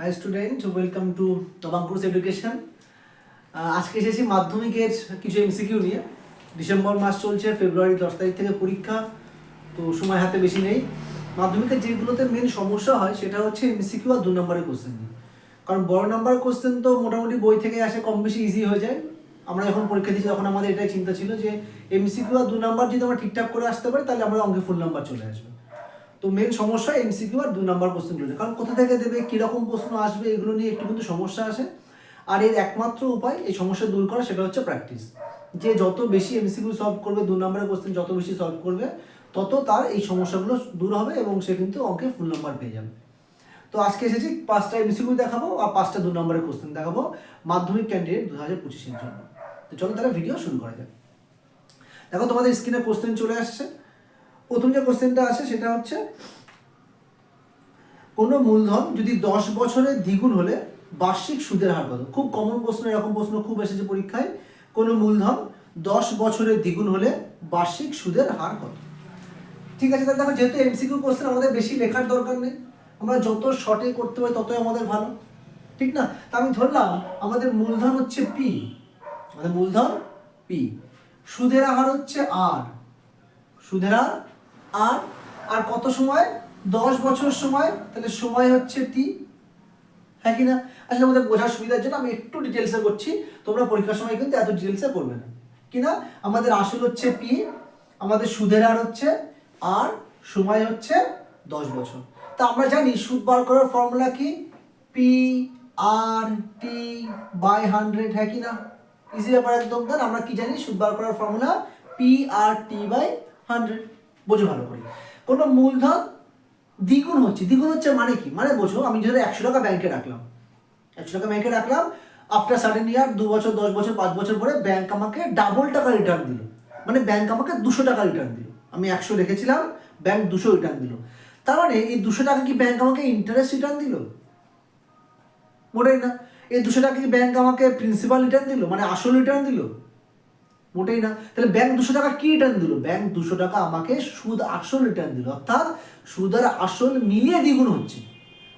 High student welcome to তবাঙ্কুরস education আজকে এসেছি মাধ্যমিকের কিছু এমসিকিউ নিয়ে। ডিসেম্বর মাস চলছে ফেব্রুয়ারি দশ তারিখ থেকে পরীক্ষা, তো সময় হাতে বেশি নেই। মাধ্যমিকের যেগুলোতে মেন সমস্যা হয়, সেটা হচ্ছে এমসিকিউ আর দু নম্বরের কোশ্চেন কারণ বড় নাম্বার কোশ্চেন তো মোটামুটি বই থেকে আসে, কম বেশি ইজি হয়ে যায়। আমরা যখন পরীক্ষা দিচ্ছি তখন আমাদের এটাই চিন্তা ছিল যে এমসিকিউ আর দু নাম্বার যদি আমরা ঠিকঠাক করে আসতে পারি, তাহলে আমরা অঙ্কে ফুল নাম্বার চলে আসবে। তো মেন সমস্যা এমসিকিউ আর দু নম্বর কোশ্চেনগুলো। কারণ কোথা থেকে দেবে, কীরকম প্রশ্ন আসবে, এগুলো নিয়ে একটু কিন্তু সমস্যা আসে। আর এর একমাত্র উপায় এই সমস্যা দূর করা, সেটা হচ্ছে প্র্যাকটিস যে যত বেশি এমসিকিউ সলভ করবে, দু নম্বরের কোশ্চেন যত বেশি সলভ করবে, তত তার এই সমস্যাগুলো দূর হবে এবং সে কিন্তু অঙ্কে ফুল নাম্বার পেয়ে যাবে। তো আজকে এসেছি পাঁচটা এমসিকিউ দেখাবো আর পাঁচটা দু নম্বরের কোশ্চেন দেখাবো মাধ্যমিক ক্যান্ডিডেট দু হাজার পঁচিশের জন্য। তো চলো তাহলে ভিডিও শুরু করা যাক। দেখো তোমাদের স্ক্রিনে কোশ্চেন চলে আসছে। প্রথম যে কোশ্চেনটা আছে সেটা হচ্ছে, কোনো মূলধন যদি দশ বছরের দ্বিগুণ হলে বার্ষিক সুদের হার কত? খুব কমন প্রশ্ন, এরকম প্রশ্ন খুব এসেছে পরীক্ষায়। কোনো মূলধন দশ বছরের দ্বিগুণ হলে বার্ষিক সুদের হার কত? ঠিক আছে, তাহলে দেখো, যেহেতু এমসিকিউ কোশ্চেন আমাদের বেশি লেখার দরকার নেই, আমরা যত শর্টে করতে পারি ততই আমাদের ভালো। ঠিক না? তা আমি ধরলাম, আমাদের মূলধন হচ্ছে পি আমাদের মূলধন পি সুদের হার হচ্ছে আর সুদের হার আর আর কত সময়? দশ বছর সময়? তাহলে সময় হচ্ছে টি। হ্যাঁ কি না? আসলে আমাদের বোঝার সুবিধার জন্য আমি একটু ডিটেলসে করছি। তোমরা পরীক্ষার সময় কিন্তু এত ডিটেলসে করবে না। কি না? আমাদের আসল হচ্ছে পি আমাদের সুদের হার হচ্ছে, আর সময় হচ্ছে দশ বছর। তা আমরা জানি সুদ বার করার ফর্মুলা কি? P R T by hundred হ্যাঁ কি না? ইজি ব্যাপার একদম আমরা কি জানি? সুদ বার করার formula P R T by hundred বোঝো ভালো করে। কোনো মূলধন দ্বিগুণ হচ্ছে। দ্বিগুণ হচ্ছে মানে কি? মানে বোঝো, আমি যদি একশো টাকা ব্যাংকে রাখলাম, একশো টাকা ব্যাংকে রাখলাম আফটার সার্টেন ইয়ার দু বছর, দশ বছর, পাঁচ বছর পরে ব্যাংক আমাকে ডাবল টাকা রিটার্ন দিল। মানে ব্যাংক আমাকে দুশো টাকা রিটার্ন দিল। আমি একশো রেখেছিলাম ব্যাংক দুশো রিটার্ন দিল। তার মানে এই দুশো টাকা কি ব্যাংক আমাকে ইন্টারেস্ট রিটার্ন দিল? মোটেই না। এই দুশো টাকা কি ব্যাংক আমাকে প্রিন্সিপাল রিটার্ন দিল? মানে আসল রিটার্ন দিল? মোটেই না। তাহলে ব্যাংক দুশো টাকা কি রিটার্ন দিল? ব্যাংক দুশো টাকা আমাকে সুদ আসল রিটার্ন দিল। অর্থাৎ সুদ আর আসল মিলিয়ে দ্বিগুণ হচ্ছে।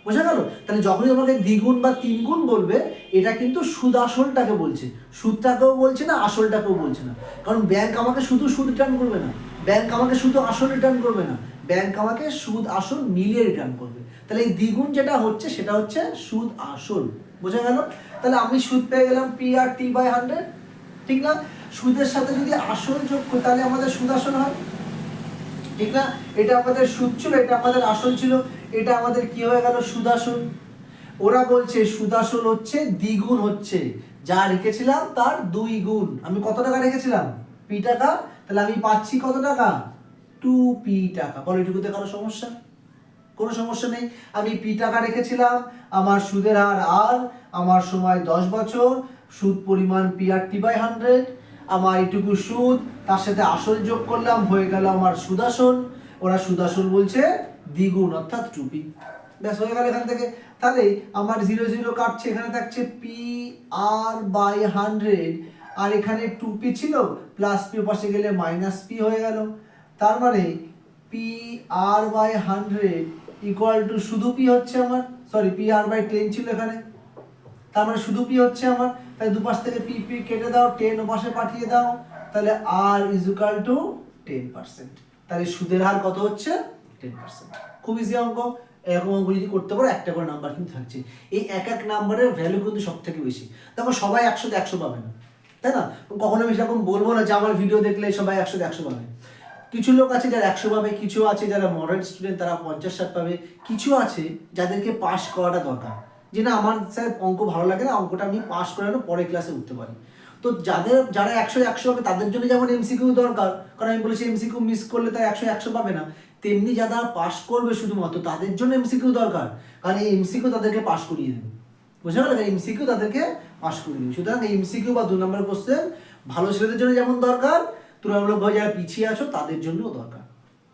বোঝা গেল? তাহলে যখনই আমাকে দ্বিগুণ বা তিনগুণ বলবে, এটা কিন্তু সুদ আসলটাকে বলছে। সুদটাকেও বলছে না, আসলটাকেও বলছে না। কারণ ব্যাংক আমাকে শুধু সুদ রিটার্ন করবে না। ব্যাংক আমাকে শুধু আসল রিটার্ন করবে না। ব্যাংক আমাকে সুদ আসল মিলিয়ে রিটার্ন করবে। তাহলে এই দ্বিগুণ যেটা হচ্ছে, সেটা হচ্ছে সুদ আসল। বোঝা গেল? তাহলে আমি সুদ পেয়ে গেলাম P R T by hundred ঠিক না? সুদের সাথে যদি আসল যোগ করি তাহলে আমাদের সুদ আসল হয়। ঠিক না? এটা আমাদের সুদ ছিল, এটা আমাদের আসল ছিল, এটা আমাদের কি হয়ে গেল? সুদাসন। ওরা বলছে, সুদাসন হচ্ছে দ্বিগুণ হচ্ছে। যা রেখেছিলাম তার দুই গুণ। আমি কত টাকা রেখেছিলাম? পি টাকা। তাহলে আমি পাচ্ছি কত টাকা? টু পি টাকা। বলো, এটুকুতে কারও সমস্যা? কোনো সমস্যা নেই। আমি পি টাকা রেখেছিলাম, আমার সুদের হার আর, আমার সময় দশ বছর, সুদ পরিমাণ P R T by hundred আমার এইটুকু সুদ, তার সাথে আসল যোগ করলাম, হয়ে গেল আমার সুদাসন ওরা সুদাসন বলছে, দ্বিগুণ, অর্থাৎ টুপি ব্যাস, হয়ে গেল এখান থেকে। তাহলে আমার জিরো জিরো কাটছে, এখানে থাকছে পি আর বাই হান্ড্রেড। আর এখানে টু পি ছিল, প্লাস পি পাশে গেলে মাইনাস পি হয়ে গেল। তার মানে P R by hundred equal to শুধু পি হচ্ছে আমার sorry P R by ten ছিল এখানে। তার মানে শুধু পি হচ্ছে আমার তাই দুপাশ থেকে পি পি কেটে দাও টেন ওপাশে পাঠিয়ে দাও, তাহলে R is equal to ten percent তাহলে সুদের হার কত হচ্ছে? টেন পার্সেন্ট খুব ইজি অঙ্ক। এরকম অঙ্ক যদি করতে পারো, একটা করে নাম্বার কিন্তু থাকছে। এই এক এক নাম্বারের ভ্যালু কিন্তু সব থেকে বেশি। দেখো সবাই একশোতে একশো পাবে না। তাই না? কখনো আমি সেরকম বলব না যে আমার ভিডিও দেখলে সবাই একশোতে একশো পাবে। কিছু লোক আছে যারা একশো পাবে, কিছু আছে যারা মডার্ন স্টুডেন্ট তারা পঞ্চাশ ষাট পাবে। কিছু আছে যাদেরকে পাস করাটা দরকার। যে না, আমার স্যার অঙ্ক ভালো লাগে না, অঙ্কটা আমি পাস করে আনো পরে ক্লাসে উঠতে পারি। তো যাদের, যারা একশো একশো হবে, তাদের জন্য যেমন এমসিকিউ দরকার, কারণ আমি বলেছি এমসিকিউ মিস করলে তার একশো একশো পাবে না। তেমনি যারা পাস করবে শুধুমাত্র, তাদের জন্য এমসিকিউ দরকার, কারণ এই এমসিকিউ তাদেরকে পাস করিয়ে দেবে। বুঝতে পারলে? এমসিকিউ তাদেরকে পাস করিয়ে দেবে। সুতরাং এই এমসিকিউ বা দু নম্বর কোশ্চেন ভালো ছেলেদের জন্য যেমন দরকার, তুলনামূলকভাবে যারা পিছিয়ে আছো, তাদের জন্যও দরকার।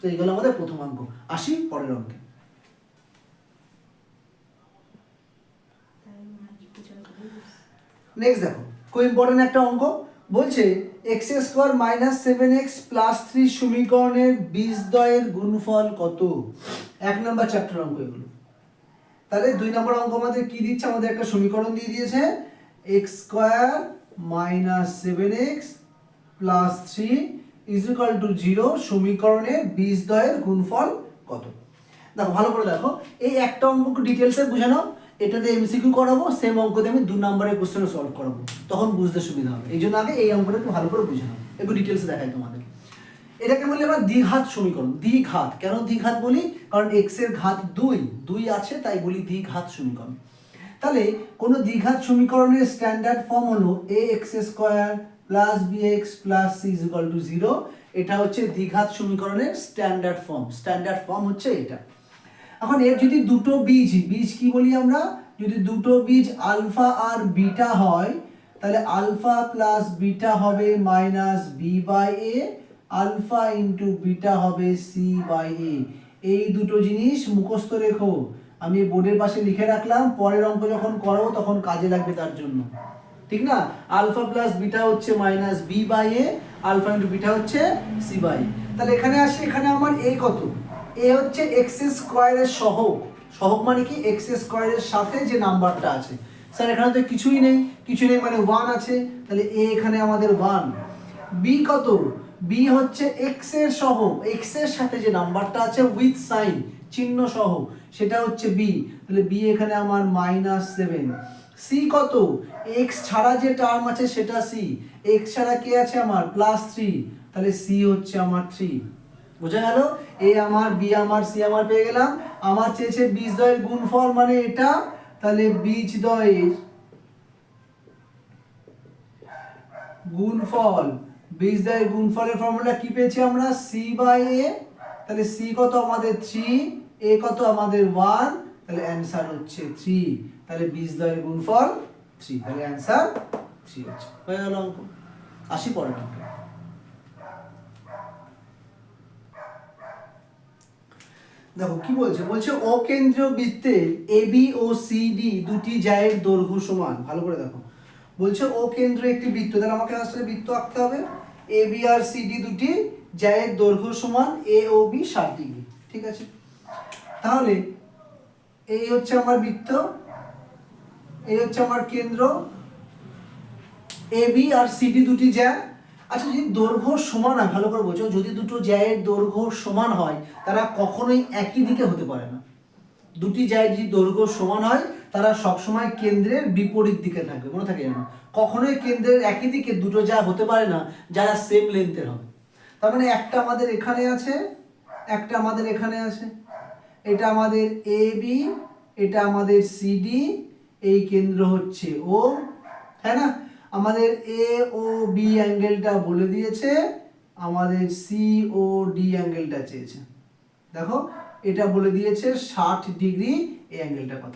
তো এইগুলো আমাদের প্রথম অঙ্ক। আসি পরের অঙ্কে। নেক্সট দেখো, খুব ইম্পর্টেন্ট একটা অঙ্ক। বলছে X square minus seven X plus three সমীকরণের বীজদ্বয়ের গুণফল কত? এক নম্বর চ্যাপ্টার অঙ্ক এগুলো। তাহলে দুই নম্বর অঙ্ক আমাদের কি দিচ্ছে? আমাদের একটা সমীকরণ দিয়ে দিয়েছে। X square minus seven X plus three is equal to zero সমীকরণের বীজদ্বয়ের গুণফল কত? দেখো, ভালো করে দেখো। এই একটা অঙ্ক ডিটেলসে বুঝে নাও। এটাতে এমসিকিউ করাবো সেম অঙ্কতে আমি দু নম্বরের কোশ্চেনে সলভ করাবো। তখন বুঝতে সুবিধা হবে। এই জন্য আগে এই অঙ্কটা একটু ভালো করে বুঝে নাও। একটু ডিটেলসে দেখাই তোমাদের এটাকে বলি আমরা দ্বিঘাত সমীকরণ, দ্বিঘাত। কেন দ্বিঘাত বলি? কারণ এক্সের ঘাত দুই দুই আছে, তাই বলি দ্বিঘাত সমীকরণ। তাহলে কোনো দ্বিঘাত সমীকরণের স্ট্যান্ডার্ড ফর্ম হলো A X square plus B X plus C equal to zero এটা হচ্ছে দ্বিঘাত সমীকরণের স্ট্যান্ডার্ড ফর্ম স্ট্যান্ডার্ড ফর্ম হচ্ছে এটা। এখন এর যদি দুটো বীজ বীজ কি বলি আমরা? যদি দুটো বীজ আলফা আর বিটা হয়, তাহলে আলফা প্লাস বিটা হবে minus B by A, alpha into beta হবে সি বাই এ। এই দুটো জিনিস মুখস্থ রেখো। আমি বোর্ডের পাশে লিখে রাখলাম, পরের অঙ্ক যখন করো তখন কাজে লাগবে তার জন্য। ঠিক না? আলফা প্লাস বিটা হচ্ছে minus B by A, alpha into beta হচ্ছে সি বাই তাহলে এখানে আসি, এখানে আমার এ কত? এ হচ্ছে এক্স স্কোয়ারের সহগ। সহগ মানে কি? এক্স স্কোয়ারের সাথে যে নাম্বারটা আছে। স্যার, এখানে তো কিছুই নেই। কিছু নেই মানে ওয়ান আছে। তাহলে এ এখানে আমাদের ওয়ান বি কত? বি হচ্ছে এক্সের সহ এক্সের সাথে যে নাম্বারটা আছে উইথ সাইন চিহ্ন সহ সেটা হচ্ছে বি তাহলে বি এখানে আমার মাইনাস সেভেন সি কত? এক্স ছাড়া যে টার্ম আছে সেটা সি এক্স ছাড়া কে আছে আমার? প্লাস থ্রি তাহলে সি হচ্ছে আমার থ্রি বোঝা গেল? এ আমার, বি আমার, সি আমার পেয়ে গেলাম। আমার চেয়েছে বীজদ্বয়ের গুণফল মানে এটা। তাহলে বীজদ্বয়ের গুণফল বীজদ্বয়ের গুণফলের ফর্মুলা কি পেয়েছি আমরা? সি বাই এ তাহলে সি কত আমাদের? থ্রি এ কত আমাদের? ওয়ান তাহলে অ্যান্সার হচ্ছে থ্রি তাহলে বীজদ্বয়ের গুণফল থ্রি তাহলে অ্যান্সার থ্রি হচ্ছে। হয়ে গেল অঙ্ক। আসি পরের অঙ্কে দেখো, কি বলছে? বলছে অকেন্দ্রীয় বৃত্তের এ বি ও সি ডি দুটি জায়ের দৈর্ঘ্য সমান। ভালো করে দেখো। বলছে, অকেন্দ্র একটি বৃত্ত। তাহলে আমাকে আসলে বৃত্ত আঁকতে হবে। এ বি আর সি ডি দুটি জায়ের দৈর্ঘ্য সমান এ ও বি ষাট ডিগ্রি। ঠিক আছে? তাহলে, এই হচ্ছে আমার বৃত্ত। এই হচ্ছে আমার কেন্দ্র। এ বি আর সি ডি দুটি জ্যা। আচ্ছা যদি দৈর্ঘ্য সমান হয়, ভালো করে বলছো যদি দুটো জ্যায়ের দৈর্ঘ্য সমান হয়, তারা কখনোই একই দিকে হতে পারে না। দুটি জ্যায়ের যদি দৈর্ঘ্য সমান হয়, তারা সবসময় কেন্দ্রের বিপরীত দিকে থাকবে, মনে থাকে যেন। কখনোই কেন্দ্রের একই দিকে দুটো যা হতে পারে না, যারা সেম লেন্থের হবে। তার মানে একটা আমাদের এখানে আছে, একটা আমাদের এখানে আছে। এটা আমাদের এ বি এটা আমাদের সিডি এই কেন্দ্র হচ্ছে ও হ্যাঁ না? আমাদের এ ও বি অ্যাঙ্গেলটা বলে দিয়েছে, আমাদের সি ও ডি অ্যাঙ্গেলটা চেয়েছে। দেখো, এটা বলে দিয়েছে ষাট ডিগ্রি এই অ্যাঙ্গেলটা কত।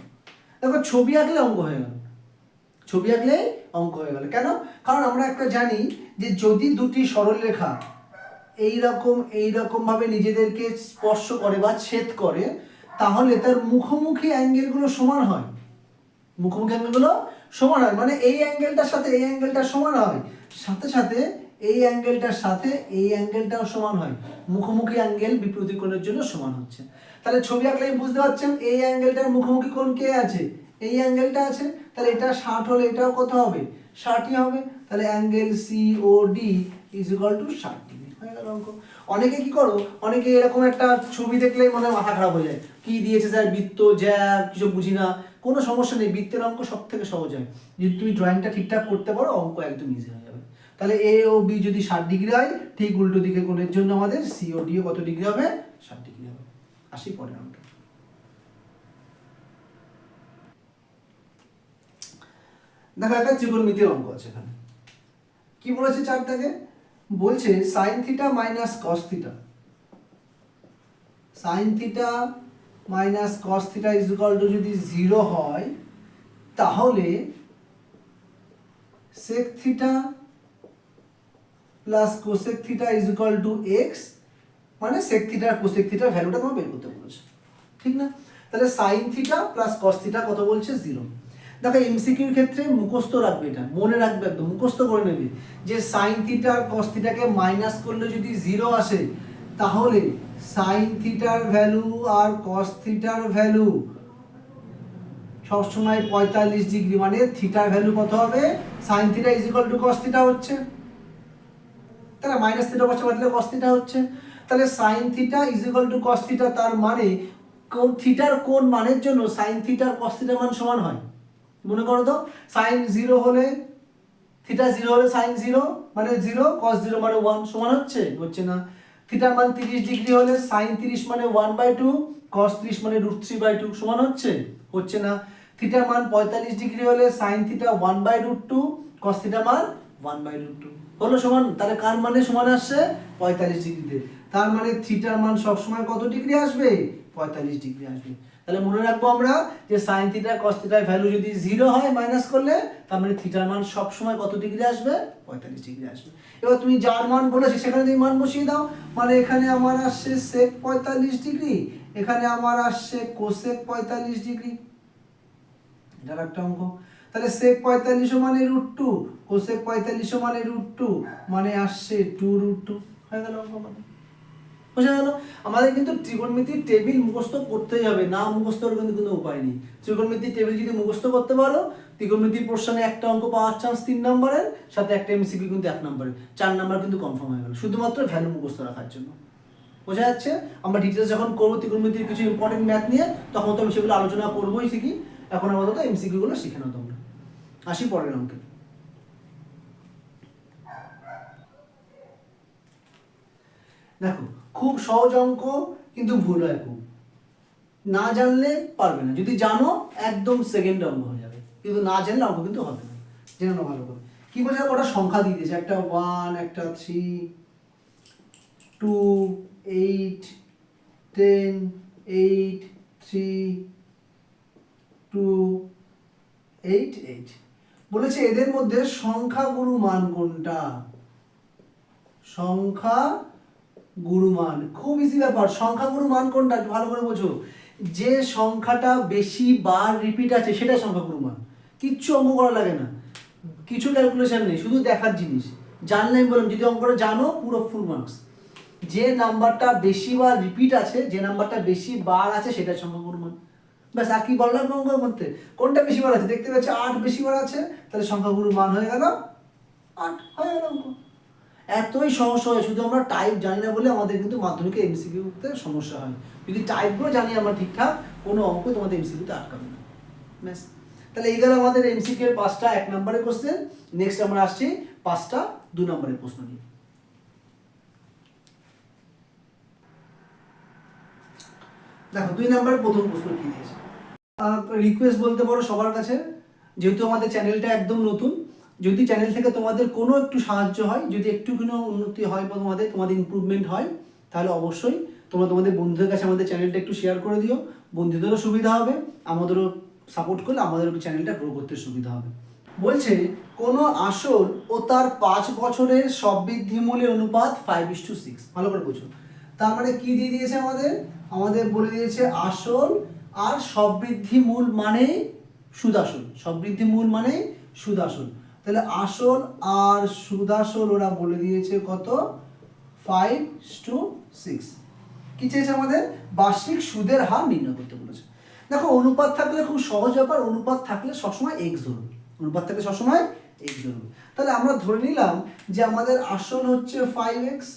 দেখো, ছবি আঁকলে অঙ্ক হয়ে গেল। ছবি আঁকলে অঙ্ক হয়ে গেল। কেন? কারণ আমরা একটা জানি যে যদি দুটি সরলরেখা এই রকম এই রকম ভাবে নিজেদেরকে স্পর্শ করে বা ছেদ করে, তাহলে তার মুখোমুখি অ্যাঙ্গেলগুলো সমান হয়। মুখোমুখি অ্যাঙ্গেলগুলো সমান হয়। মানে এই অ্যাঙ্গেলটার সাথে এই অ্যাঙ্গেলটা সমান হয়, সাথে সাথে এই অ্যাঙ্গেলটার সাথে এই অ্যাঙ্গেলটাও সমান হয়। মুখোমুখি অ্যাঙ্গেল বিপরীত কোণের জন্য সমান হচ্ছে। তাহলে ছবি আঁকলেই বুঝতে পারছেন, এই অ্যাঙ্গেলটার মুখোমুখি কোণ কে আছে? এই অ্যাঙ্গেলটা আছে। তাহলে এটা ষাট হলে এটাও কত হবে? ষাটই হবে। তাহলে angle C O D is equal to ষাট ডিগ্রি। হয়ে গেল অঙ্ক। অনেকে কি করো? অনেকে এরকম একটা ছবি দেখলেই মনে হয় মাথা খারাপ হয়ে যায়। কি দিয়েছে স্যার বৃত্ত জ্যা কিছু বুঝি না। কোনো সমস্যা নেই, বৃত্তের অঙ্ক সব থেকে সহজ হয়। যদি তুমি ড্রয়িংটা ঠিকঠাক করতে পারো, অঙ্ক একদম ইজি হয়ে যাবে। তাহলে এ ও বি যদি ষাট ডিগ্রি হয়, ঠিক উল্টো দিকে কোণের জন্য আমাদের সি ও ডি কত ডিগ্রি হবে? ষাট ডিগ্রি হবে। আসি পরে অঙ্ক দেখো, একটা ত্রিকোণমিতির অঙ্ক আছে এখানে। কি বলেছে চার থেকে বলছে sine theta minus cos theta sine theta minus cos theta is equal to যদি জিরো হয়, তাহলে sec theta plus cosec theta is equal to x মানে সেক থিটা আর কোসেক থিটার ভ্যালুটা তোমার বের করতে বলেছে। ঠিক না? তাহলে sine theta plus cos theta কত বলছে? জিরো দেখো এমসিকিউর ক্ষেত্রে মুখস্থ রাখবে এটা, মনে রাখবে একদম, মুখস্থ করে নেবে যে সাইন থিটা আর কস থিটাকে মাইনাস করলে যদি জিরো আসে তাহলে সাইন থিটার ভ্যালু আর কস থিটার ভ্যালু সবসময় পঁয়তাল্লিশ ডিগ্রি মানে থিটার ভ্যালু কত হবে? Sine theta is equal to cos theta হচ্ছে। তাহলে মাইনাস থিটা বসে বাদলে কস থিটা হচ্ছে। তাহলে sine theta is equal to cos theta তার মানে কোন থিটার কোন মানের জন্য সাইন থিটার কস থিটার মান সমান হয়? মনে করো তো সাইন জিরো হলে থিটা জিরো হলে সাইন জিরো মানে জিরো কস জিরো মানে ওয়ান সমান হচ্ছে? হচ্ছে না। থিটার মান তিরিশ ডিগ্রি হলে সাইন তিরিশ মানে ওয়ান বাই টু কস তিরিশ মানে রুট থ্রি বাই টু সমান হচ্ছে? হচ্ছে না। থিটার মান পঁয়তাল্লিশ ডিগ্রি হলে sine theta one by root two cos theta মান ওয়ান বাই রুট টু হলো সমান? তাহলে কার মানে সমান আসছে? পঁয়তাল্লিশ ডিগ্রিতে তার মানে থিটার মান সবসময় কত ডিগ্রি আসবে? পঁয়তাল্লিশ ডিগ্রি আসবে। তাহলে মনে রাখব আমরা যে সাইন থিটা কস থিটার ভ্যালু যদি জিরো হয় মাইনাস করলে, তার মানে থিটার মান সবসময় কত ডিগ্রি আসবে? পঁয়তাল্লিশ ডিগ্রি আসবে। এবার তুমি যার মান বলেছ, সেখানে তুমি মান বসিয়ে দাও। মানে এখানে আমার আসছে সেক পঁয়তাল্লিশ ডিগ্রি, এখানে আমার আসছে কোসেক পঁয়তাল্লিশ ডিগ্রি। এটার একটা অঙ্ক। তাহলে সেক পঁয়তাল্লিশ মানে রুট টু কোসেক পঁয়তাল্লিশ মানে রুট টু মানে আসছে টু রুট টু হয়ে গেল অঙ্ক মানে বোঝা গেল? আমাদের কিন্তু ত্রিকোণমিতির টেবিল মুখস্থ করতেই হবে। না মুখস্থ কিন্তু কোনো উপায় নেই। ত্রিকোণমিতির টেবিল যদি মুখস্থ করতে পারো, ত্রিকোণমিতির প্রশ্নে একটা অঙ্ক পাওয়ার চান্স তিন নম্বরের, সাথে একটা এমসিকিউ কিন্তু এক নম্বরে চার নম্বর কিন্তু কনফার্ম হয়ে গেল। শুধুমাত্র ভ্যালু মুখস্থ রাখার জন্য। বোঝা যাচ্ছে? আমরা ডিটেলস যখন করব ত্রিকোণমিতির কিছু ইম্পর্টেন্ট ম্যাথ নিয়ে, তখন তো আমি সেগুলো আলোচনা করবোই শিখি এখন আপাতত এমসিকিউ গুলো শিখে নাও তোমরা। আসি পরের অঙ্কে। দেখো খুব সহজ অঙ্ক, কিন্তু ভুল হয় খুব। না জানলে পারবে না। যদি জানো, একদম সেকেন্ড অঙ্ক হয়ে যাবে। কিন্তু না জানলে অঙ্ক কিন্তু হবে না। জেনে নাও ভালো করে। কি বলছে? ওটা সংখ্যা দিয়ে দিয়েছে। একটা ওয়ান একটা three two eight ten eight three two eight eight বলেছে এদের মধ্যে সংখ্যাগুরু মান কোনটা? সংখ্যা গুরুমান, খুব ইজি ব্যাপার। সংখ্যা গুরু মান কোনটা ভালো করে বোঝো। যে সংখ্যাটা বেশি বার রিপিট আছে সেটা সংখ্যা গুরু মান কিচ্ছু অঙ্ক করা লাগে না। কিছু ক্যালকুলেশন নেই, শুধু দেখার জিনিস। জানলে আমি বললাম, যদি অঙ্কটা জানো, পুরো ফুল মার্কস যে নাম্বারটা বেশি বার রিপিট আছে, যে নাম্বারটা বেশি বার আছে সেটা সংখ্যা গুরু মান ব্যাস, আর কি বললাম অঙ্কের মধ্যে? কোনটা বেশি বার আছে? দেখতে পাচ্ছি আট বেশি বার আছে, তাহলে সংখ্যা গুরু মান হয়ে গেল। আট, হয়ে গেল অঙ্ক। এতই সমস্যা হয়, শুধু আমরা টাইপ জানি না বলে আমাদের কিন্তু মাধ্যমিকে এমসিকিউতে সমস্যা হয়। যদি টাইপগুলো জানি আমরা ঠিকঠাক, কোনো অঙ্ক তোমাদের এমসিকিউতে আটকাবে না। ব্যাস। তাহলে এই গেল আমাদের এমসিকিউ পাঁচটা এক নম্বরের কোশ্চেন নেক্সট আমরা আসছি পাঁচটা দু নম্বরের প্রশ্ন নিয়ে। দেখো, দুই নম্বরের প্রথম প্রশ্ন কি দিয়েছে? রিকোয়েস্ট বলতে পারো সবার কাছে। যেহেতু আমাদের চ্যানেলটা একদম নতুন যদি চ্যানেল থেকে তোমাদের কোনো একটু সাহায্য হয়, যদি একটু কোনো উন্নতি হয় বা তোমাদের তোমাদের ইমপ্রুভমেন্ট হয়, তাহলে অবশ্যই তোমরা তোমাদের বন্ধুদের কাছে আমাদের চ্যানেলটা একটু শেয়ার করে দিও। বন্ধুদেরও সুবিধা হবে, আমাদেরও সাপোর্ট করলে আমাদেরও চ্যানেলটা গ্রো করতে সুবিধা হবে। বলছে, কোনো আসল ও তার পাঁচ বছরের সববৃদ্ধি মূল্যের অনুপাত ফাইভ ইস টু সিক্স ভালো করে বুঝো। তার মানে কি দিয়ে দিয়েছে আমাদের? আমাদের বলে দিয়েছে আসল আর সববৃদ্ধি মূল মানে সুদাসল সববৃদ্ধি মূল মানে সুদাসল তাহলে আসল আর সুদাসল ওরা বলে দিয়েছে কত? ফাইভ টু সিক্স কি চেয়েছে আমাদের? বার্ষিক সুদের হার নির্ণয় করতে বলেছে। দেখো, অনুপাত থাকলে খুব সহজ ব্যাপার, অনুপাত থাকলে সবসময় এক্স ধরবে অনুপাত থাকলে সবসময় এক্স ধরবে তাহলে আমরা ধরে নিলাম যে আমাদের আসল হচ্ছে ফাইভ এক্স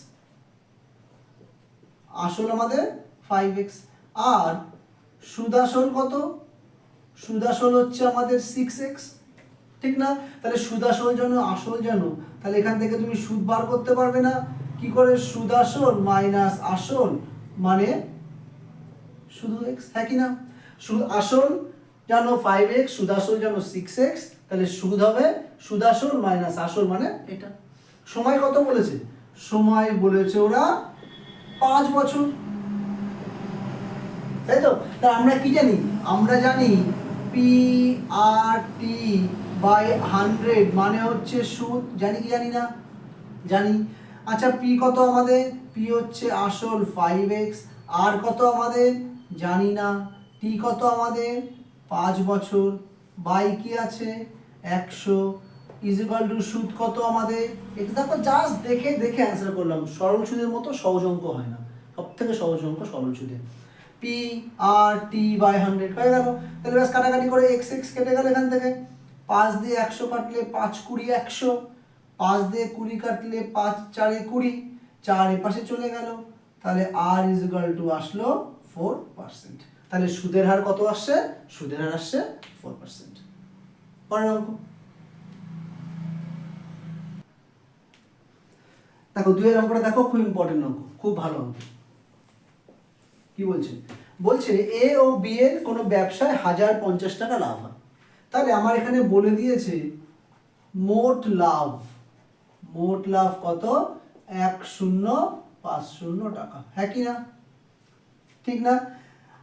আসল আমাদের ফাইভ এক্স আর সুদাসল কত? সুদাসল হচ্ছে আমাদের সিক্স এক্স ঠিক না? তাহলে সুদাসল যেন আসল যেন, তাহলে এখান থেকে তুমি সুদ বার করতে পারবে না। কি করে? সুদাসল মাইনাস আসল মানে শুধু এক্স হ্যাঁ কি না? সুদ আসল জানো ফাইভ এক্স সুদাসল জানো সিক্স এক্স তাহলে সুদ হবে সুদাসল মাইনাস আসল মানে এটা। সময় কত বলেছে? সময় বলেছে ওরা পাঁচ বছর। তাই তো? তা আমরা কি জানি? আমরা জানি P R T by hundred মানে হচ্ছে সুদ, জানি কি জানি না? জানি। আচ্ছা পি কত আমাদের? পি হচ্ছে আসল ফাইভ এক্স আর কত আমাদের? জানি না। টি কত আমাদের? পাঁচ বছর। বাই কি আছে? একশো। ইজিকাল টু সুদ কত আমাদের? দেখো জাস্ট দেখে দেখে অ্যান্সার করলাম। সরল সুদের মতো সহজ অঙ্ক হয় না। সব থেকে সহজ অঙ্ক সরল সুদের P R T by hundred হয়ে গেল। তাহলে ব্যাস, কাটাকাটি করে এক্স এক্স কেটে গেল এখান থেকে। পাঁচ দিয়ে একশো কাটলে পাঁচ কুড়ি একশো, পাঁচ দিয়ে কুড়ি কাটলে পাঁচ চারে কুড়ি, চার এপাশে চলে গেল। তাহলে আর ইজ ইকাল টু আসলো ফোর পার্সেন্ট তাহলে সুদের হার কত আসছে? সুদের হার আসছে ফোর পার্সেন্ট পরের অঙ্ক। দেখো, দুইয়ের অঙ্কটা দেখো, খুব ইম্পর্টেন্ট অঙ্ক, খুব ভালো অঙ্ক। কি বলছে? বলছে এ ও বি এর কোনো ব্যবসায় হাজার পঞ্চাশ টাকা লাভ হয়। তাহলে আমার এখানে বলে দিয়েছে, মোট লাভ। মোট লাভ কত? এক শূন্য, পাঁচ শূন্য টাকা। হ্যাঁ কি না? ঠিক না?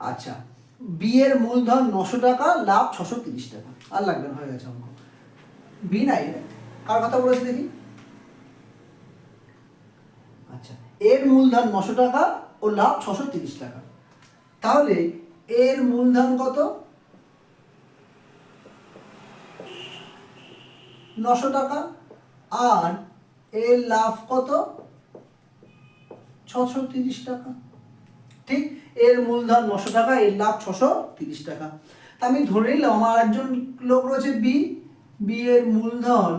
আচ্ছা বিয়ের মূলধন নশো টাকা, লাভ ছশো তিরিশ টাকা। আর লাগবে হয়ে গেছে অঙ্ক। বি নাই কার কথা বলেছে দেখি? আচ্ছা এর মূলধন নশো টাকা ও লাভ ছশো তিরিশ টাকা। তাহলে এর মূলধন কত? নশো টাকা আর এর লাভ কত? ছশো তিরিশ টাকা। ঠিক এর মূলধন নশো টাকা, এর লাভ ছশো তিরিশ টাকা। তা আমি ধরে নিলাম আমার একজন লোক রয়েছে বি বি এর মূলধন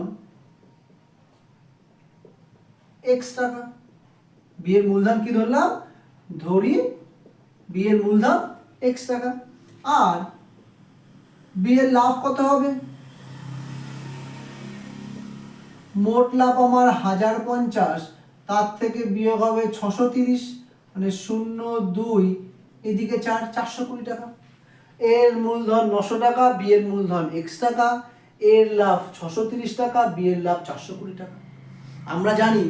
এক্স টাকা। বি এর মূলধন কি ধরলাম? ধরি বি এর মূলধন এক্স টাকা। আর বি এর লাভ কত হবে? মোট লাভ আমার হাজার পঞ্চাশ, তার থেকে বিয়োগ হবে ছশো তিরিশ মানে শূন্য দুই, এদিকে চার, চারশো কুড়ি টাকা। এর মূলধন নশো টাকা বি এর মূলধন এক্স টাকা, এর লাভ ছশো তিরিশ টাকা বি এর লাভ চারশো কুড়ি টাকা। আমরা জানি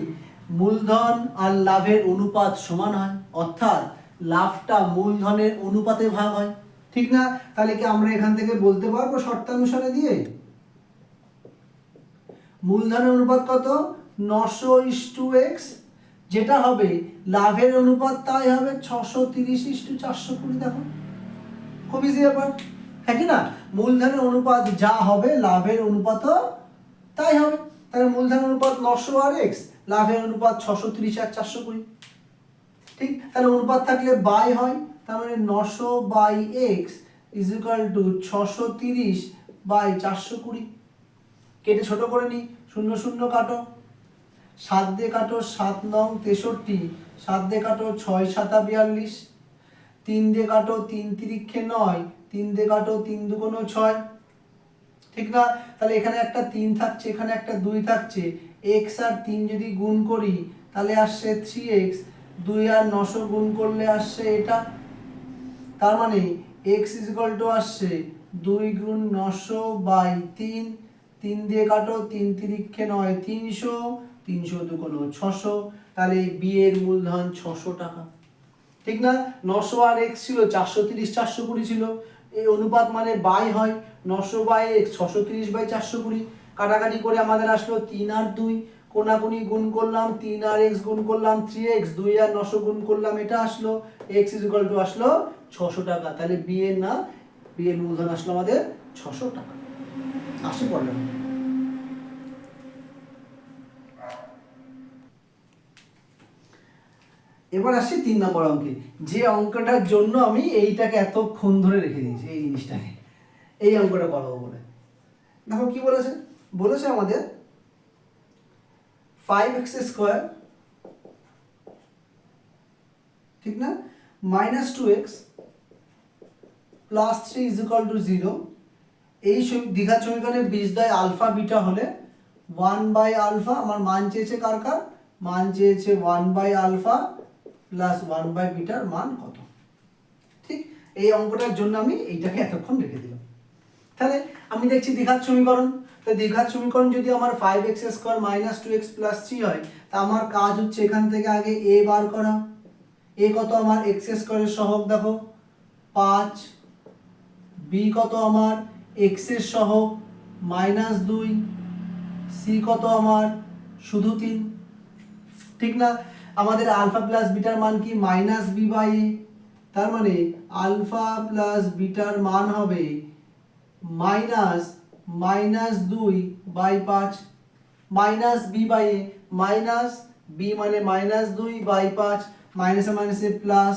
মূলধন আর লাভের অনুপাত সমান হয়, অর্থাৎ লাভটা মূলধনের অনুপাতে ভাগ হয়, ঠিক না? তাহলে কি আমরা এখান থেকে বলতে পারব শর্তানুসারে দিয়ে? মূলধনের অনুপাত কত? নশো ইস টু এক্স, যেটা হবে, লাভের অনুপাত তাই হবে ছশো তিরিশ ইস টু চারশো কুড়ি, দেখো। খুব ইজি ব্যাপার। হ্যাঁ কি না? মূলধনের অনুপাত যা হবে, লাভের অনুপাতও তাই হবে। তাহলে মূলধনের অনুপাত নশো আর এক্স, লাভের অনুপাত ছশো তিরিশ আর চারশো কুড়ি। ঠিক? তাহলে অনুপাত থাকলে বাই হয়, তার মানে নশো by x is equal to ছশো তিরিশ বাই চারশো কুড়ি। কেটে ছোট করে নিই শূন্য শূন্য কাটো। সাত দিয়ে কাটো সাত নং তেষট্টি। সাত দিয়ে কাটো ছয় সাতা বিয়াল্লিশ। তিন দিয়ে কাটো তিন তিরিক্ষে নয়। তিন দিয়ে কাটো তিন দুগুণ ছয়। ঠিক না? তাহলে এখানে একটা তিন থাকছে, এখানে একটা দুই থাকছে। এক্স আর তিন যদি গুণ করি, তাহলে আসছে থ্রি এক্স দুই আর নশো গুণ করলে আসছে এটা। তার মানে এক্স ইজ টু আসছে দুই গুণ নশো বাই তিন। তিন দিয়ে কাটো, তিন তিরিক্ষে নয়, তিনশো তিনশো দুগুণ ছশো। তাহলে বি এর মূলধন ছশো টাকা। ঠিক না? নশো আর এক্স ছিল চারশো তিরিশ, চারশো কুড়ি ছিল। এই অনুপাত মানে বাই হয়। নশো বাই এক্স ছশো তিরিশ বাই চারশো কুড়ি। কাটাকাটি করে আমাদের আসলো তিন আর দুই। কোনাকুনি গুণ করলাম, তিন আর এক্স গুণ করলাম থ্রি এক্স দুই আর নশো গুণ করলাম, এটা আসলো। এক্স ইজ টু আসলো ছশো টাকা। তাহলে বি এর না বি এর মূলধন আসলো আমাদের ছশো টাকা। আসে পড়লাম এবার আসছি তিন নম্বর অঙ্কে। যে অঙ্কটার জন্য আমি এইটাকে এতক্ষণ ধরে রেখে দিয়েছি, এই জিনিসটাকে। এই অঙ্কটা করব বলে। দেখো কি বলেছে? বলেছে আমাদের ফাইভ এক্স স্কোয়ার ঠিক না? Minus two x plus three is equal to zero এই দ্বিঘাত সমীকরণের বীজদ্বয় আলফা, বিটা হলে ওয়ান বাই আলফা, আমার মান চেয়েছে কার কার? মান চেয়েছে one by alpha plus one by bitter মান কত? ঠিক এই অঙ্কটার জন্য আমি এইটাকে এতক্ষণ রেখে দিলাম। তাহলে আমি দেখছি দ্বিঘাত সমীকরণ। তো দ্বিঘাত সমীকরণ যদি আমার five x square minus two x plus three হয়, তা আমার কাজ হচ্ছে এখান থেকে আগে এ বার করা। এ কত আমার এক্স স্কোয়ারের সহগ দেখো? পাঁচ। বি কত আমার এক্সের সহগ মাইনাস দুই সি কত আমার? শুধু তিন। ঠিক না? আমাদের আলফা প্লাস বিটার মান কি? মাইনাস বি বাই এ তার মানে আলফা প্লাস বিটার মান হবে মাইনাস মাইনাস দুই বাই পাঁচ। Minus B by A minus B মানে মাইনাস দুই বাই পাঁচ। মাইনাসে মাইনাসে প্লাস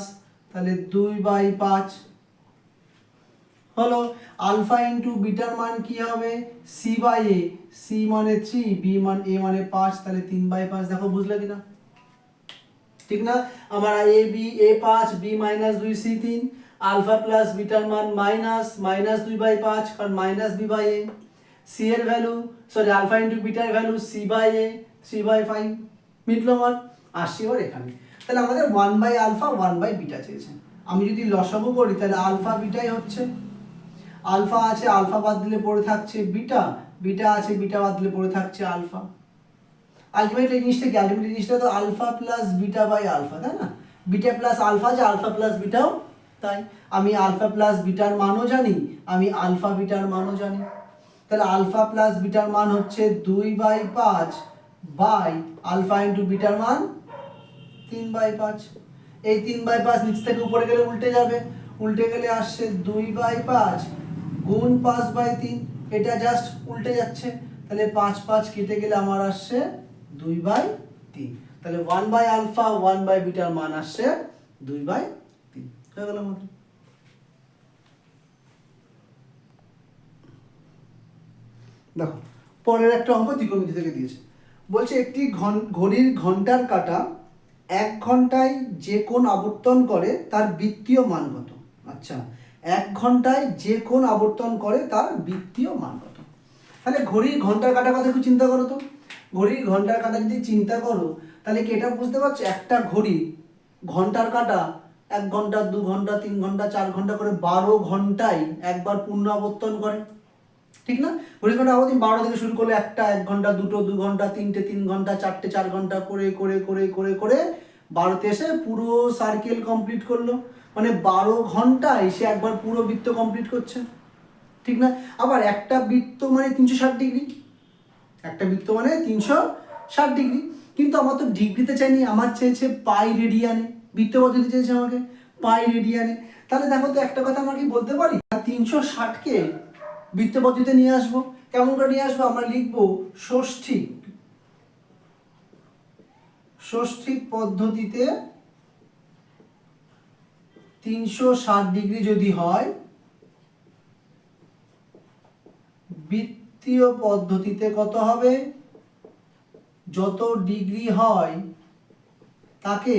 তাহলে দুই বাই পাঁচ। হলো আলফা ইন্টু বিটার মান কি হবে? সি বাই এ সি মানে থ্রি বি মান এ মানে পাঁচ, তাহলে তিন বাই পাঁচ, দেখো বুঝলে কিনা? ঠিক না? আমার এ বি এ পাঁচ বি মাইনাস দুই সি তিন। আলফা প্লাস বিটার মান মাইনাস মাইনাস দুই বাই পাঁচ, কারণ minus B by A C এর value sorry alpha into bitter value C by A C by five মিটলো আমার? আসছি এবার এখানে। তাহলে আমাদের one by alpha one by beta চেয়েছে। আমি যদি লসাগু করি, তাহলে আলফা বিটাই হচ্ছে আলফা আছে, আলফা বাদ দিলে পড়ে থাকছে বিটা বিটা আছে, বিটা বাদ দিলে পড়ে থাকছে আলফা। আলটিমেটলি জিনিসটা কি? আলটিমেটলি জিনিসটা তো alpha plus beta by alpha, তাই না? বিটা প্লাস আলফা যে আলফা প্লাস বিটাও তাই। আমি আলফা প্লাস বিটার মানও জানি, আমি আলফা বিটার মানও জানি। তাহলে আলফা প্লাস বিটার মান হচ্ছে দুই বাই পাঁচ বাই আলফা ইন্টু বিটার মান তিন বাই পাঁচ। এই তিন বাই পাঁচ নিচ থেকে উপরে গেলে উল্টে যাবে। উল্টে গেলে আসছে দুই বাই পাঁচ গুণ পাঁচ বাই তিন, এটা জাস্ট উল্টে যাচ্ছে। তাহলে পাঁচ পাঁচ কেটে গেলে আমার আসছে দুই বাই তিন। তাহলে one by alpha one by bitter মান আসছে দুই বাই তিন। হয়ে গেল আমাদের। দেখো, পরের একটা অঙ্ক ত্রিকোণমিতি থেকে দিয়েছে। বলছে একটি ঘন- ঘড়ির ঘণ্টার কাটা এক ঘন্টায় যে কোন আবর্তন করে তার বৃত্তীয় মান কত? আচ্ছা এক ঘন্টায় যে কোন আবর্তন করে তার বৃত্তীয় মান কত? তাহলে ঘড়ির ঘণ্টার কাটা কথা একটু চিন্তা করো তো। ঘড়ির ঘণ্টার কাটা যদি চিন্তা করো, তাহলে কি এটা বুঝতে পারছ? একটা ঘড়ি ঘণ্টার কাটা এক ঘণ্টা, দু ঘণ্টা, তিন ঘণ্টা, চার ঘণ্টা করে বারো ঘন্টায় একবার পূর্ণ আবর্তন করে। ঠিক না? ঘড়ি ঘণ্টা আবর্তন বারো থেকে শুরু করলে একটা, এক ঘণ্টা, দুটো, দু ঘণ্টা, তিনটে, তিন ঘণ্টা, চারটে, চার ঘণ্টা করে করে করে করে করে বারোতে এসে পুরো সার্কেল কমপ্লিট করল। মানে বারো ঘন্টায় সে একবার পুরো বৃত্ত কমপ্লিট করছে। ঠিক না? আবার একটা বৃত্ত মানে তিনশো ষাট ডিগ্রি একটা বৃত্ত মানে তিনশো ষাট ডিগ্রি কিন্তু আমার তো ডিগ্রিতে চাইনি, আমার চেয়েছে পাই রেডিয়ানে। বৃত্ত পদ্ধতি চেয়েছে আমাকে, পাই রেডিয়ানে। তাহলে দেখো তো একটা কথা আমরা কি বলতে পারি? তিনশো ষাটকে বৃত্ত পদ্ধতিতে নিয়ে আসব। কেমন করে নিয়ে আসব? আমরা লিখব ষষ্ঠী। ষষ্ঠিক পদ্ধতিতে তিনশো ষাট ডিগ্রি যদি হয়, বৃত্তীয় পদ্ধতিতে কত হবে? যত ডিগ্রি হয়, তাকে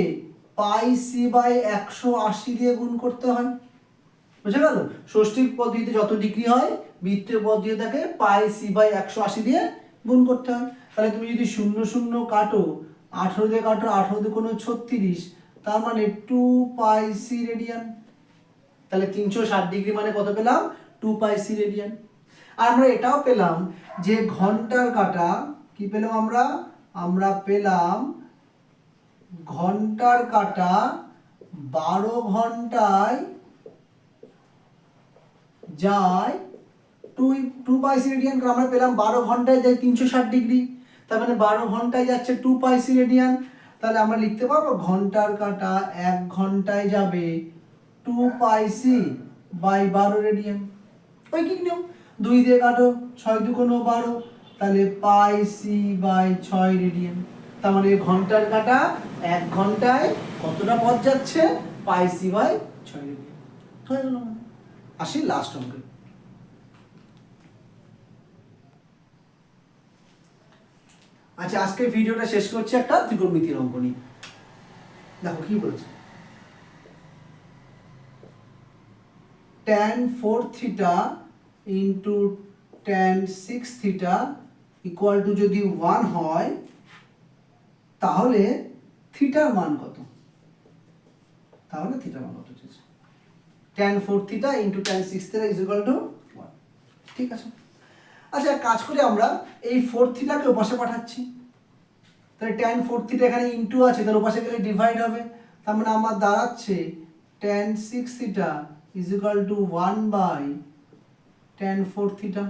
পাই সি বাই একশো আশি দিয়ে গুণ করতে হয়। বুঝে গেল? ষষ্ঠিক পদ্ধতিতে যত ডিগ্রি হয়, বৃত্তীয় পদ্ধতিতে তাকে পাই সি বাই একশো আশি দিয়ে গুণ করতে হয়। তাহলে তুমি যদি শূন্য শূন্য কাটো, আঠেরো দিয়ে কাটো, আঠেরো দিয়ে কোনো ছত্রিশ তার মানে টু পাই সি রেডিয়ান তাহলে তিনশো ষাট ডিগ্রি মানে কত পেলাম? টু পাই সি রেডিয়ান আর আমরা এটাও পেলাম যে ঘণ্টার কাটা, কি পেলাম আমরা? আমরা পেলাম ঘণ্টার কাটা বারো ঘন্টায় যায় two two pi C radian আমরা পেলাম বারো ঘন্টায় যায় তিনশো ষাট ডিগ্রি। তার মানে বারো ঘন্টায় যাচ্ছে টু পাই সি রেডিয়ান তাহলে আমরা লিখতে পারব ঘণ্টার কাটা এক ঘন্টায় যাবে টু পাই সি বাই বারো রেডিয়ান ওই কি নিয়ম? দুই দিয়ে কাটো, ছয় দু কোনো বারো, তাহলে পাই সি বাই ছয় রেডিয়ান তার মানে ঘণ্টার কাটা এক ঘন্টায় কতটা পথ যাচ্ছে? পাই সি বাই ছয় রেডিয়ান হয়ে গেল আসি লাস্ট অঙ্কে। আচ্ছা আজকে ভিডিওটা শেষ করছি একটা ত্রিকোণমিতির অঙ্ক নিয়ে। দেখো, কি বলেছে? tan 4 theta into tan 6 theta equal to যদি 1 হয়, তাহলে থিটার মান কত? তাহলে থিটার মান কত tan 4 theta into tan 6 theta is equal to 1 ঠিক আছে? আচ্ছা কাজ করি আমরা। এই ফোর থিটাকে ওপাশে পাঠাচ্ছি। তাহলে tan 4 থিটা এখানে ইন্টু আছে, তাহলে ওপাশে গেলে ডিভাইড হবে। তার মানে আমার দাঁড়াচ্ছে tan 6 theta is equal to one by tan 4 theta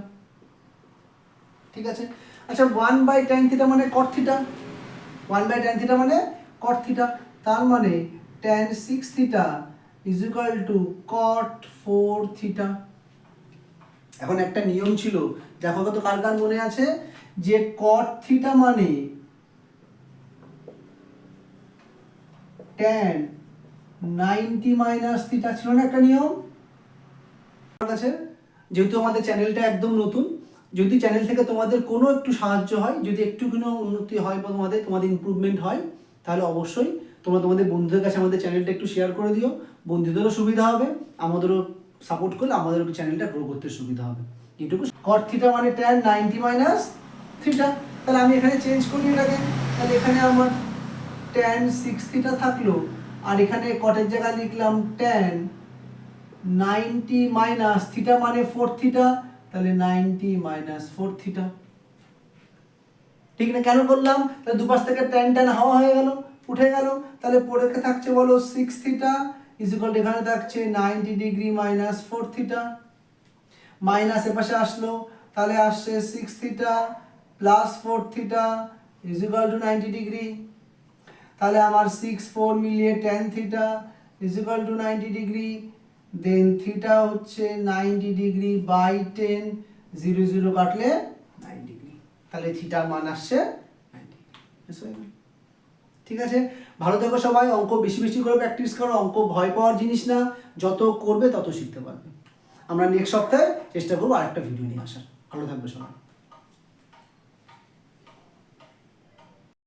ঠিক আছে? আচ্ছা ওয়ান বাই tan থিটা মানে cot theta one by tan theta মানে cot থিটা তার মানে tan 6 theta is equal to cot 4 theta এখন একটা নিয়ম ছিল, দেখো কত কার কার মনে আছে? যে cot থিটা মানে tan নাইনটি মাইনাস থিটা ছিল না একটা নিয়ম? কাছে? যেহেতু আমাদের চ্যানেলটা একদম নতুন, যদি চ্যানেল থেকে তোমাদের কোনো একটু সাহায্য হয়, যদি একটু কোনো উন্নতি হয় বা তোমাদের তোমাদের ইম্প্রুভমেন্ট হয়, তাহলে অবশ্যই তোমরা তোমাদের বন্ধুদের কাছে আমাদের চ্যানেলটা একটু শেয়ার করে দিও। বন্ধুদেরও সুবিধা হবে, আমাদেরও সাপোর্ট করলে আমাদেরও চ্যানেলটা গ্রো করতে সুবিধা হবে। এইটুকু কট থিটা মানে ট্যান নাইনটি মাইনাস থিটা তাহলে আমি এখানে চেঞ্জ করি এটাকে। তাহলে এখানে আমার ট্যান সিক্স থিটা থাকল। আর এখানে কটের জায়গায় লিখলাম ট্যান নাইনটি মাইনাস থিটা মানে ফোর থিটা তাহলে নাইনটি মাইনাস ফোর থিটা ঠিক না? কেন করলাম? তাহলে দুপাশ থেকে ট্যান ট্যান হাওয়া হয়ে গেল, উঠে গেল। তাহলে পড়ে থাকছে বলো সিক্স থিটা ইজিকাল এখানে থাকছে ninety degree minus four theta minus এপাশে আসলো, তাহলে আসছে six theta plus four theta is equal to ninety degree তাহলে আমার সিক্স ফোর মিলিয়ে ten theta is equal to ninety degree then theta হচ্ছে ninety degree by ten zero zero কাটলে nine degree তাহলে থিটার মান আসছে 90 ঠিক আছে? ভালো থেকো সবাই, অঙ্ক বেশি বেশি করে প্র্যাকটিস করো, অঙ্ক ভয় পাওয়ার জিনিস না, যত করবে তত শিখতে পারবে। আমরা নেক্সট সপ্তাহে চেষ্টা করব আরেকটা ভিডিও নিয়ে আসার। ভালো থাকবে সবাই।